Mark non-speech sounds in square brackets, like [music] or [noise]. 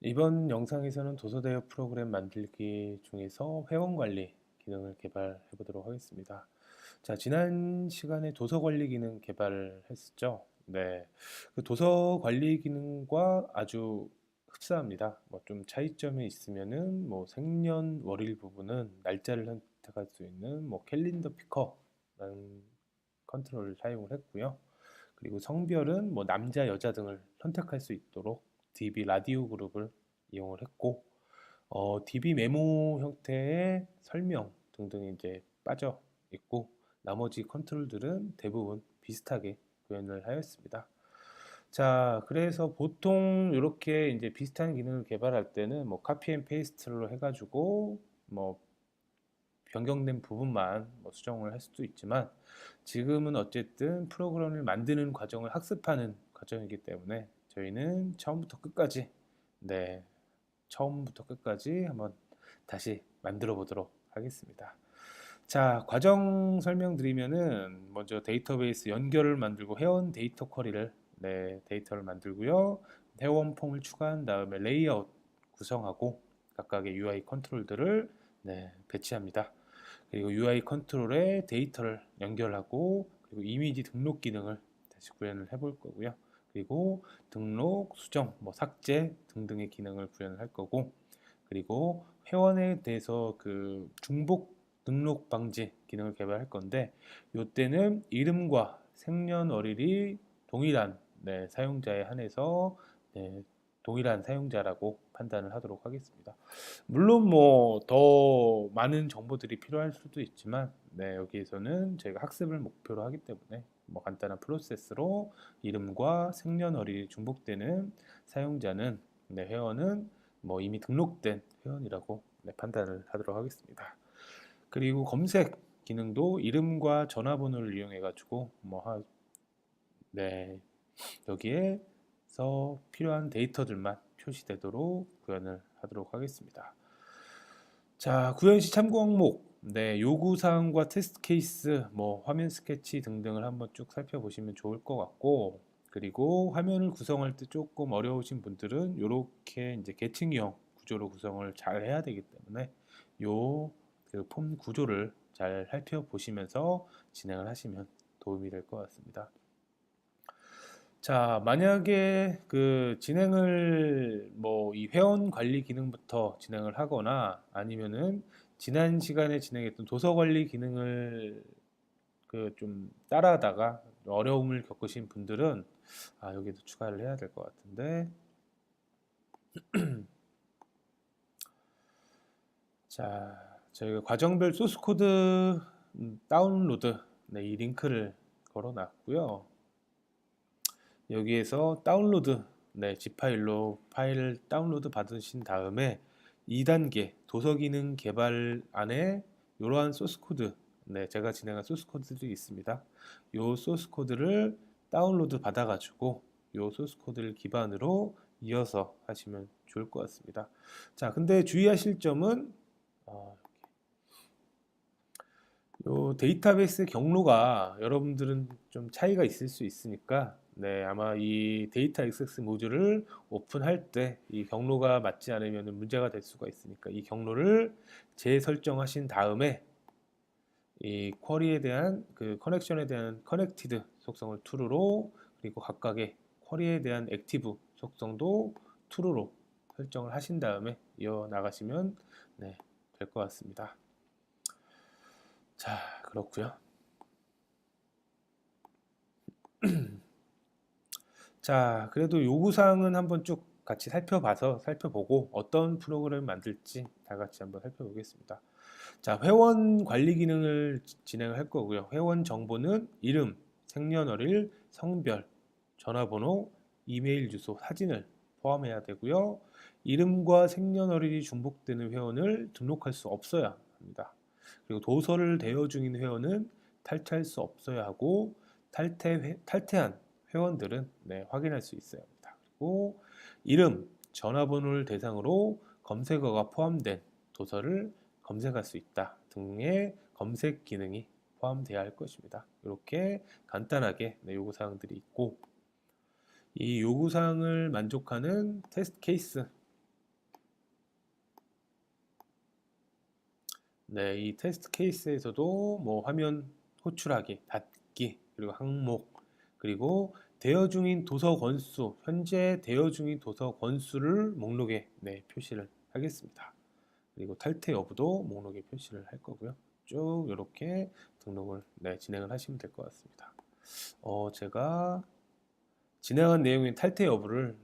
이번 영상에서는 도서 대여 프로그램 만들기 중에서 회원 관리 기능을 개발해 보도록 하겠습니다. 자, 지난 시간에 도서 관리 기능 개발을 했었죠. 네. 그 도서 관리 기능과 아주 흡사합니다. 뭐 좀 차이점이 있으면은 뭐 생년 월일 부분은 날짜를 선택할 수 있는 뭐 캘린더 피커라는 컨트롤을 사용을 했고요. 그리고 성별은 뭐 남자, 여자 등을 선택할 수 있도록 DB 라디오 그룹을 이용을 했고 어, DB 메모 형태의 설명 등등이 이제 빠져 있고 나머지 컨트롤들은 대부분 비슷하게 구현을 하였습니다. 자, 그래서 보통 이렇게 이제 비슷한 기능을 개발할 때는 뭐 카피 앤 페이스트로 해가지고 뭐 변경된 부분만 뭐 수정을 할 수도 있지만 지금은 어쨌든 프로그램을 만드는 과정을 학습하는 과정이기 때문에 저희는 처음부터 끝까지 네 처음부터 끝까지 한번 다시 만들어 보도록 하겠습니다. 자 과정 설명드리면은 먼저 데이터베이스 연결을 만들고 회원 데이터 쿼리를 네 데이터를 만들고요 회원 폼을 추가한 다음에 레이아웃 구성하고 각각의 UI 컨트롤들을 네, 배치합니다. 그리고 UI 컨트롤에 데이터를 연결하고 그리고 이미지 등록 기능을 다시 구현을 해볼 거고요. 그리고 등록, 수정, 뭐 삭제 등등의 기능을 구현을 할 거고 그리고 회원에 대해서 그 중복 등록 방지 기능을 개발할 건데 이때는 이름과 생년월일이 동일한 네, 사용자에 한해서 네, 동일한 사용자라고 판단을 하도록 하겠습니다. 물론 뭐 더 많은 정보들이 필요할 수도 있지만 네, 여기에서는 저희가 학습을 목표로 하기 때문에 뭐 간단한 프로세스로 이름과 생년월일이 중복되는 사용자는 네, 회원은 뭐 이미 등록된 회원이라고 네, 판단을 하도록 하겠습니다. 그리고 검색 기능도 이름과 전화번호를 이용해 가지고 뭐 하, 네, 여기에서 필요한 데이터들만 표시되도록 구현을 하도록 하겠습니다. 자, 구현 시 참고 항목 네, 요구사항과 테스트 케이스, 뭐 화면 스케치 등등을 한번 쭉 살펴보시면 좋을 것 같고 그리고 화면을 구성할 때 조금 어려우신 분들은 이렇게 이제 계층형 구조로 구성을 잘 해야 되기 때문에 요그폼 구조를 잘 살펴보시면서 진행을 하시면 도움이 될 것 같습니다. 자, 만약에 그 진행을 뭐 이 회원 관리 기능부터 진행을 하거나 아니면은 지난 시간에 진행했던 도서 관리 기능을 그 좀 따라하다가 어려움을 겪으신 분들은 아, 여기도 추가를 해야 될 것 같은데 [clears throat] 자, 저희가 과정별 소스 코드 다운로드 네, 이 링크를 걸어 놨고요. 여기에서 다운로드 네, G 파일로 파일을 다운로드 받으신 다음에 2단계 도서 기능 개발 안에 이러한 소스 코드 네, 제가 진행한 소스 코드들이 있습니다. 이 소스 코드를 다운로드 받아가지고 이 소스 코드를 기반으로 이어서 하시면 좋을 것 같습니다. 자, 근데 주의하실 점은 어, 요 데이터베이스 경로가 여러분들은 좀 차이가 있을 수 있으니까 네, 아마 이 데이터 액세스 모듈을 오픈할 때 이 경로가 맞지 않으면 문제가 될 수가 있으니까 이 경로를 재설정하신 다음에 이 쿼리에 대한 그 커넥션에 대한 커넥티드 속성을 true로 그리고 각각의 쿼리에 대한 액티브 속성도 true로 설정을 하신 다음에 이어 나가시면 네, 될 것 같습니다. 자, 그렇고요. 자, 그래도 요구사항은 한번 쭉 같이 살펴봐서 살펴보고 어떤 프로그램을 만들지 다 같이 한번 살펴보겠습니다. 자, 회원 관리 기능을 진행을 할 거고요. 회원 정보는 이름, 생년월일, 성별, 전화번호, 이메일 주소, 사진을 포함해야 되고요. 이름과 생년월일이 중복되는 회원을 등록할 수 없어야 합니다. 그리고 도서를 대여 중인 회원은 탈퇴할 수 없어야 하고 탈퇴, 탈퇴한 회원들은 네, 확인할 수 있어요. 그리고 이름, 전화번호를 대상으로 검색어가 포함된 도서를 검색할 수 있다 등의 검색 기능이 포함되어야 할 것입니다. 이렇게 간단하게 네, 요구사항들이 있고 이 요구사항을 만족하는 테스트 케이스 네, 이 테스트 케이스에서도 뭐 화면 호출하기, 닫기, 그리고 항목, 그리고 대여 중인 도서 권수, 현재 대여 중인 도서 권수를 목록에 네, 표시를 하겠습니다. 그리고 탈퇴 여부도 목록에 표시를 할 거고요. 쭉 이렇게 등록을 네, 진행을 하시면 될 것 같습니다. 어, 제가 진행한 내용인 탈퇴 여부를